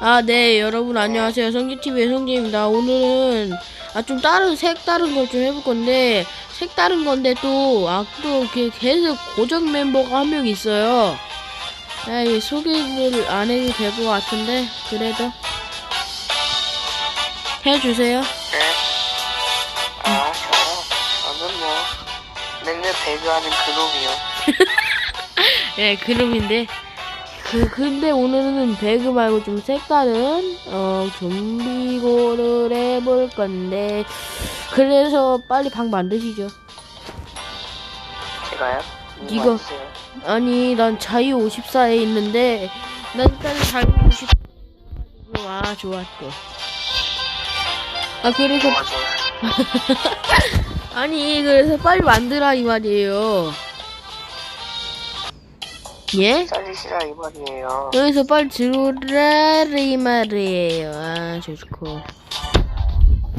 아, 네, 여러분 안녕하세요. 성지TV의 성지입니다. 오늘은 아, 좀 다른 색 다른 걸 좀 해볼 건데 색 다른 건데 또 아, 또 계속 고정 멤버가 한 명 있어요. 아, 이 소개를 안 해도 될 것 같은데 그래도 해주세요. 네. 아, 저, 저는 뭐, 맨날 배그하는 그놈이요. 네, 그룹인데 그 근데 오늘은 배그 말고 좀 색다른 어 좀비고를 해볼 건데 그래서 빨리 방 만드시죠. 제가요? 이거. 맞으세요? 아니 난 자유 54에 있는데 난 일단 자유 50. 아 좋았고. 아 그래서 좋아. 아니 그래서 빨리 만들라 이 말이에요. 예? 잘리시라 이 말이에요. 여기서 빨리 들어오라 이 말이에요. 아 좋고.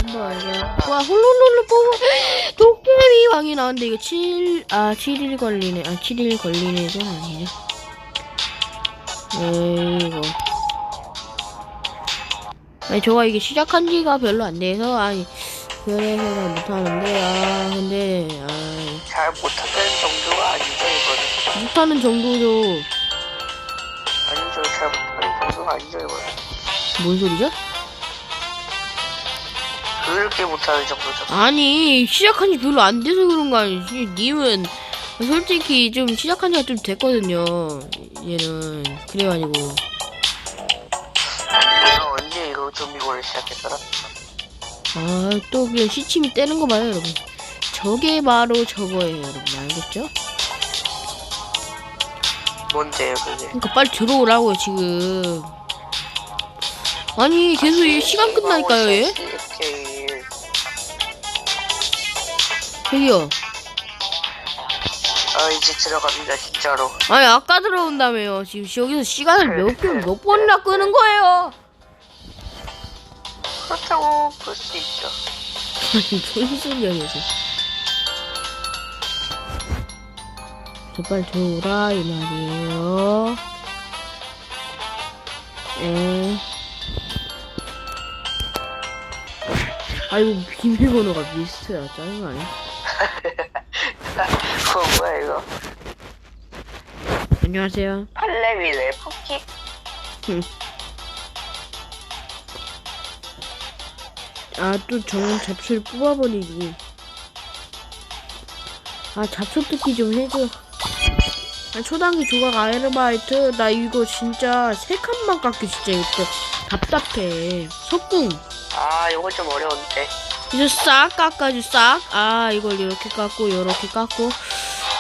이제 와 홀로홀로 뽑아 도깨비 왕이 나왔는데 이거 7, 아 7일 걸리네. 아 7일 걸리네. 건 아니네. 에이고. 아니 저가 이게 시작한 지가 별로 안 돼서 아니 그래서 잘 못하는데 아 근데 아 잘 못하는 정도가 아니죠, 이거는. 못하는 정도죠. 아니죠, 잘 못하는 정도가 아니죠, 이거는. 뭔 소리죠? 그렇게 못하는 정도죠. 아니 시작한 지 별로 안 돼서 그런 거 아니지 님은 솔직히 좀 시작한 지가 좀 됐거든요 얘는 그래가지고 내가 언제 이거 좀비고를 시작했더라? 아 또 그냥 시침이 떼는 거 봐요 여러분 저게 바로 저거예요 여러분 알겠죠? 뭔데요, 그게? 그러니까 빨리 들어오라고요 지금 아니 계속 얘 시간 끝나니까요 얘 이렇게. 저기요 아, 이제 들어갑니다, 진짜로. 아니 아까 들어온다며요 지금 여기서 시간을 몇, 번- 몇 번이나 끄는 거예요 그렇다고 볼 수 있죠. 아니 무슨 소리야 이제 제발 들어오라 이 말이에요. 에 아이고 비밀번호가 미스트야. 짜증나 아니야 그거 뭐야, 이거? 안녕하세요. 팔레미네, 포키? 아또 저는 잡초를 뽑아버리기 아 잡초 뜯기 좀 해줘. 아 초단기 조각 아르바이트? 나 이거 진짜 세 칸만 깎기 진짜 이거 답답해. 석궁. 아, 이거 좀 어려운데. 이제 싹 깎아줘 싹아 이걸 이렇게 깎고 이렇게 깎고.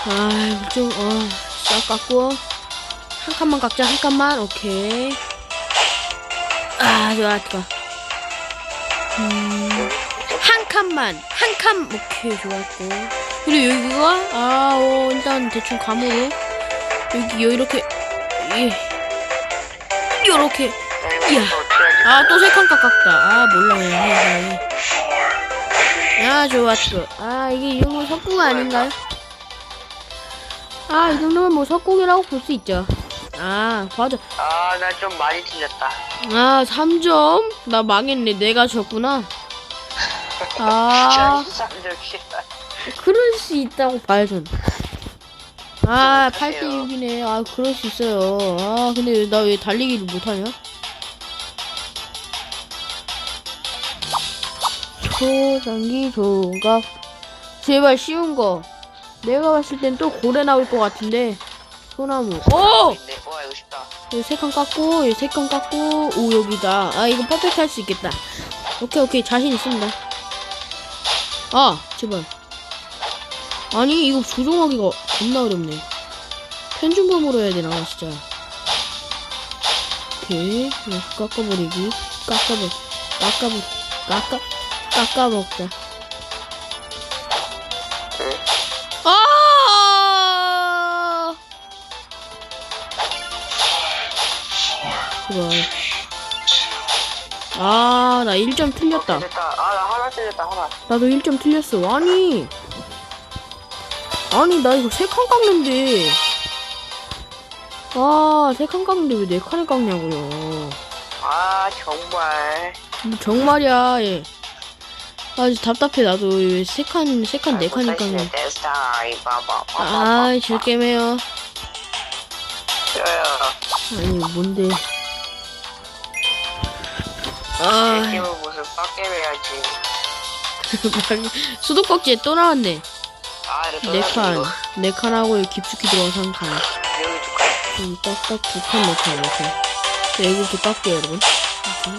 아 이거 좀어싹 깎고. 한 칸만 깎자 한 칸만. 오케이. 아 좋아 좋아. 음 한 칸만 한 칸. 오케이 좋았고 그리고 여기가 아 어 일단 대충 감으로 여기 요 이렇게 예. 요렇게. 이야. 아또 세칸 깎았다. 아 몰라 그냥 해, 해. 아 좋았어 아. 이게 이 정도 석궁 아닌가요? 아 이 정도면 뭐 석궁이라고 볼 수 있죠. 아 맞아 아, 나 좀 많이 틀렸다. 아 3점? 나 망했네. 내가 졌구나. 아. 그럴 수 있다고 봐요 전. 아, 8대 6이네. 아, 그럴 수 있어요. 아, 근데 나 왜 달리기를 못하냐? 초장기 조각. 제발 쉬운 거. 내가 봤을 땐 또 고래 나올 것 같은데. 소나무. 오! 네, 와, 이거 쉽다. 여기 세칸 깎고, 여기 세칸 깎고, 오, 여기다. 아, 이거 퍼펙트 할 수 있겠다. 오케이, 오케이. 자신 있습니다. 아, 제발. 아니, 이거 조종하기가 겁나 어렵네. 편중범으로 해야 되나, 진짜. 오케이. 깎아버리기. 깎아버, 깎아버, 깎아, 깎아먹자. 네. 아! 그래. 아, 나 1점 틀렸다. 틀렸다. 아, 나 하나 틀렸다, 하나. 나도 1점 틀렸어. 아니. 아니, 나 이거 3칸 깎는데. 아, 3칸 깎는데 왜 4칸을 깎냐고요. 아, 아 정말 뭐 정말이야 얘. 아 답답해 나도 왜세칸 세 칸 네 칸이니까. 데스타이 봐봐 아 질게매요. 싫어요 아니 뭔데? 아 게임은 무슨 빡게임 해야지 수도꼭지에 또 나왔네. 아 이거 네 칸, 네 칸하고 깊숙이 들어가서 한 칸. 음, 딱딱 두 칸, 네 칸, 이렇게. 자, 여기부터 깎게요, 여러분. 이렇게.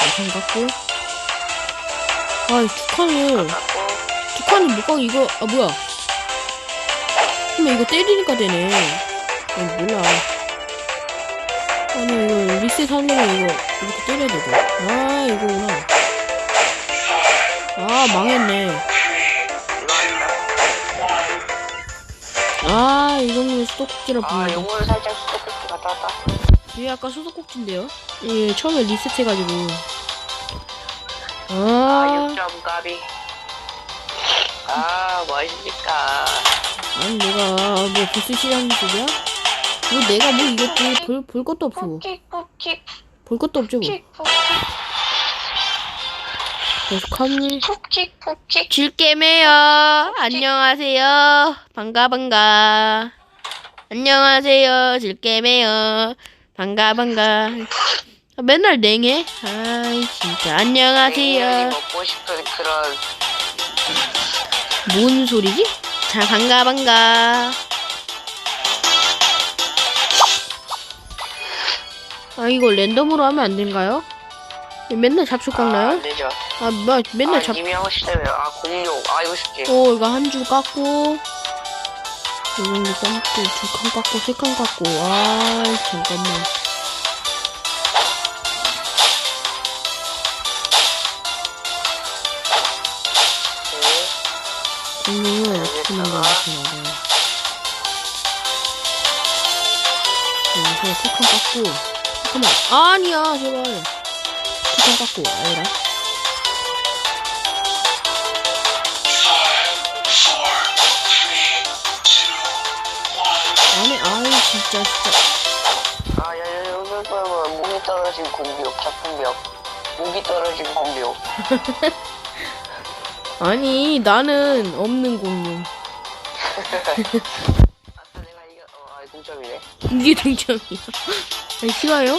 네칸 깎고. 아, 이 두 칸을, 두 칸을 못 가고, 이거, 아, 뭐야. 이거 때리니까 되네. 아니, 몰라. 아니, 이거 리셋 하려면 이거, 이렇게 때려야 되고. 아, 이거구나. 아, 망했네. 이거 한다 아, 이거는 수도꼭지라 아 부르는데. 요거는 살짝 스토커스 갔다 왔다 이게 아까 수도꼭지인데요? 예, 처음에 리셋해가지고. 아 아, 6점 가비 아 멋있니까 아니 내가 뭐 보스 시장 쪽이야? 뭐 내가 뭐 이겼지? 볼, 볼 것도 푹킥 볼 것도 없죠. 뭐. 계속하니. 푹킥 푹킥 질게매요. 안녕하세요. 반가 반가. 안녕하세요. 질게매요. 반가 반가. 아, 맨날 냉해? 아이 진짜 안녕하세요. 먹고 싶은 그런 뭔 소리지? 자, 반가, 반가. 아, 이거 랜덤으로 하면 안 된가요? 맨날 잡초 아, 깎나요? 안 되죠 아, 뭐, 맨날 아, 잡, 이미 하고 싶다며 아 공룡 아 이거 쉽지 어, 이거 한 줄 깎고. 이런 거 깎고, 두 칸 깎고, 세 칸 깎고. 아, 잠깐만. 네. 공룡을 어떻게 만드는지 알아요. 여기서 세칸 깎고. 잠깐만. 아니야, 제발. 두칸 깎고, 아니라. 안에, 아이, 진짜, 진짜. 아, 야, 야, 여기 보면 목이 떨어진 공룡, 작품력. 목이 떨어진 공룡. 아니, 나는 없는 공룡. 아까 내가 이겨, 어, 아, 동점이네. 이게 동점이야. 아니, 싫어요?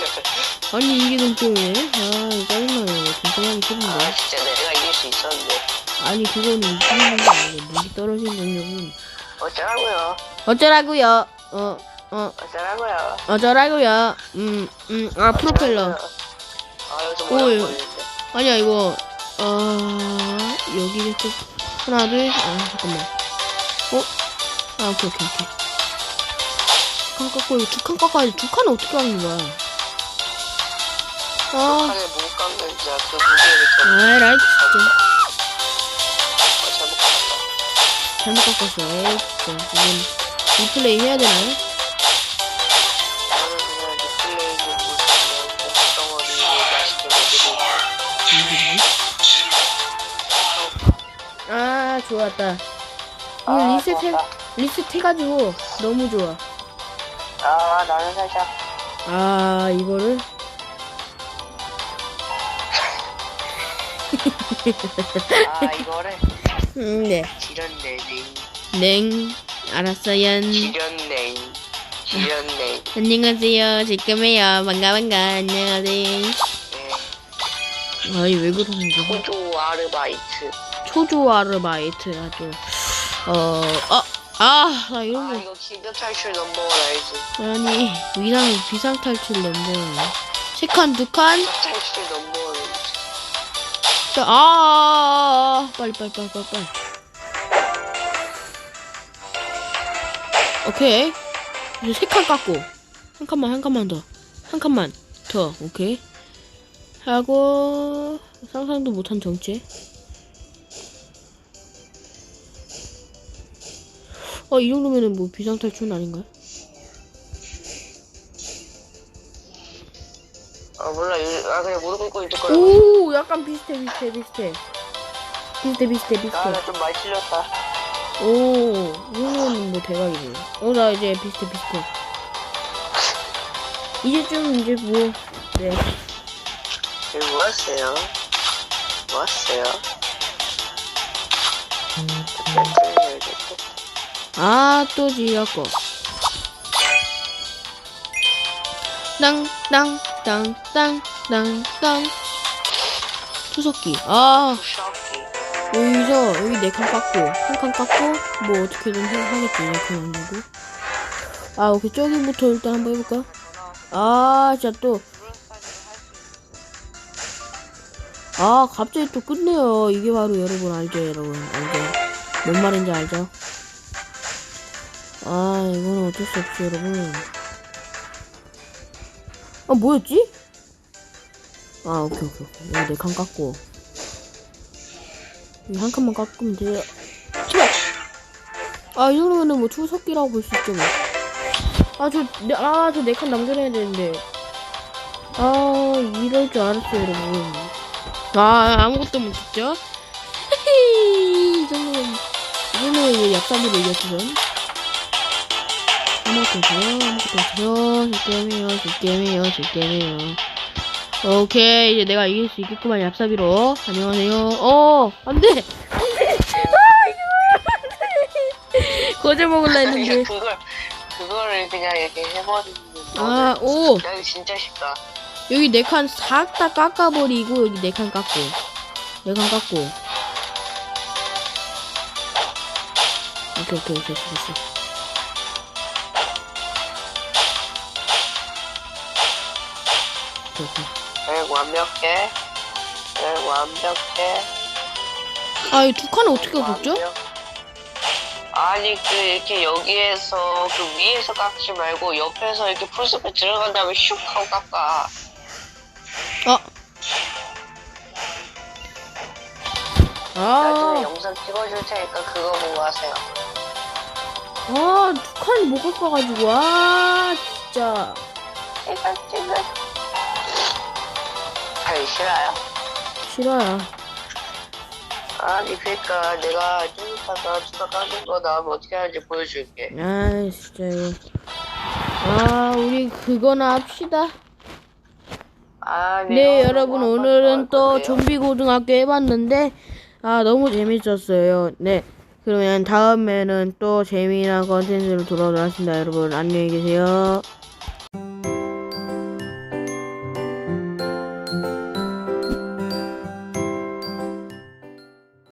아니, 이게 동점이네. 아, 이거 짜증나요. 동점하기 싫은데. 아, 진짜 내가 이길 수 있었는데. 아니, 그거는 이기는 게 아니고, 무기 떨어진 공룡은. 어쩌라고요? 어쩌라고요? 어, 어, 어쩌라고요? 어쩌라고요? 음, 음, 아, 프로펠러. 아, 여기서. 보이는데. 아니야, 이거, 아, 여기 이렇게. 하나, 둘, 아, 잠깐만. 어? 아, 오케이, 오케이, 오케이. 두칸 깎고, 이거 두칸 깎아야지. 두 칸은 어떻게 하는 거야? 아, 칸에 못 깎는 진짜 그 무게를 좀, 아, 라이트 진짜. 어, 잘못 깎았다. 잘못 깎았어. 에이, 진짜. 이건 리플레이 해야 되나요? 저는 그냥 리플레이를 보시면 공덩어리를 맛있게 먹으면 아, 좋았다. 아, 이거 리셋 해, 좋았다. 리셋 해가지고 너무 좋아. 아, 나는 살짝 아, 이거를. 아 이거를 음, 네. 지렸네 냉. 알았어요. 지렸네 지렸네 안녕하세요. 지금해요. 반가, 반가. 안녕하세요. 네 아이, 왜 그러는 거야? 호주 아르바이트 초조 아르바이트 아주. 어, 아, 아, 나 이런 아 거. 이거 긴급 탈출 넘버원 알지 아니, 위상, 비상 탈출 넘버네. 세 칸, 두 칸. 탈출 넘버원 자, 아, 빨리, 빨리, 빨리, 빨리, 빨리. 오케이. 이제 세 칸 깎고. 한 칸만, 한 칸만 더. 한 칸만 더. 오케이. 하고, 상상도 못한 정체. 어, 이 정도면은 뭐 비상탈출은 아닌가요? 몰라 요- 아 그냥 무릎 꿇고 있을 거야 오, 약간 비슷해, 비슷해, 비슷해. 비슷해, 비슷해, 비슷해. 아나 좀 많이 틀렸다 오, 이거는 뭐 대박이네. 어, 나 이제 비슷해, 비슷해. 이제 좀 이제 뭐 네. 지금 뭐 하세요? 뭐 하세요? 아, 또 지었고. 땅, 땅, 땅, 땅, 땅, 땅. 투석기. 아. 여기서, 여기 네 칸 깎고, 한 칸 깎고, 뭐 어떻게든 해, 하겠지, 이렇게 만들고. 아, 오케이, 저기부터 일단 한번 해볼까? 아, 진짜 또. 아, 갑자기 또 끝내요. 이게 바로 여러분 알죠, 여러분. 알죠? 뭔 말인지 알죠? 아, 이거는 어쩔 수 없죠, 여러분. 아, 뭐였지? 아, 오케이, 오케이, 오케이. 여기 네칸 깎고. 여기 한 칸만 깎으면 돼요. 제발! 아, 이 정도면은 뭐 추석기라고 볼 수 있죠, 뭐. 아, 저, 네, 아, 저 네 칸 남겨놔야 되는데. 아, 이럴 줄 알았어요, 여러분. 아, 아무것도 못했죠? 이 정도면, 이거는 약사비로 이겼으면. 아무것도 없어요, 아무것도 없어요. 질게임이에요, 질게임이에요, 질게임이에요. 오케이, 이제 내가 이길 수 있겠구만, 얍사비로. 안녕하세요. 어, 안 돼! 안 돼! 아, 이거 안 돼! 거절 먹을라 했는데. 그걸 그거를 그냥 이렇게 해버리는. 아, 오! 야 이거 진짜 쉽다. 여기 네 칸 싹 다 깎아버리고, 여기 네 칸 깎고. 네 칸 깎고. 오케이, 오케이, 오케이, 됐어. 열 완벽해. 열 완벽해. 아, 이 두 칸을 어떻게? 완벽. 아니 그 이렇게 여기에서 그 위에서 깎지 말고 옆에서 이렇게 풀숲에 들어간 다음에 슉 하고 깎아. 아. 나중에 아, 영상 찍어줄 테니까 그거 보고 하세요. 아, 두 칸을 못 깎아가지고, 아, 진짜. 찍어 찍어. 아니 싫어요. 싫어요. 아니 그러니까 내가 좀 이따가 누가 까는 거 나오면 어떻게 하는지 보여줄게. 아, 진짜 이거. 아, 우리 그거나 합시다. 아니 네, 너무 여러분, 뭐 오늘은 할 또? 좀비 고등학교 해봤는데, 아, 너무 재밌었어요. 네. 그러면 다음에는 또 재미난 컨텐츠로 돌아오도록 하겠습니다. 여러분, 안녕히 계세요.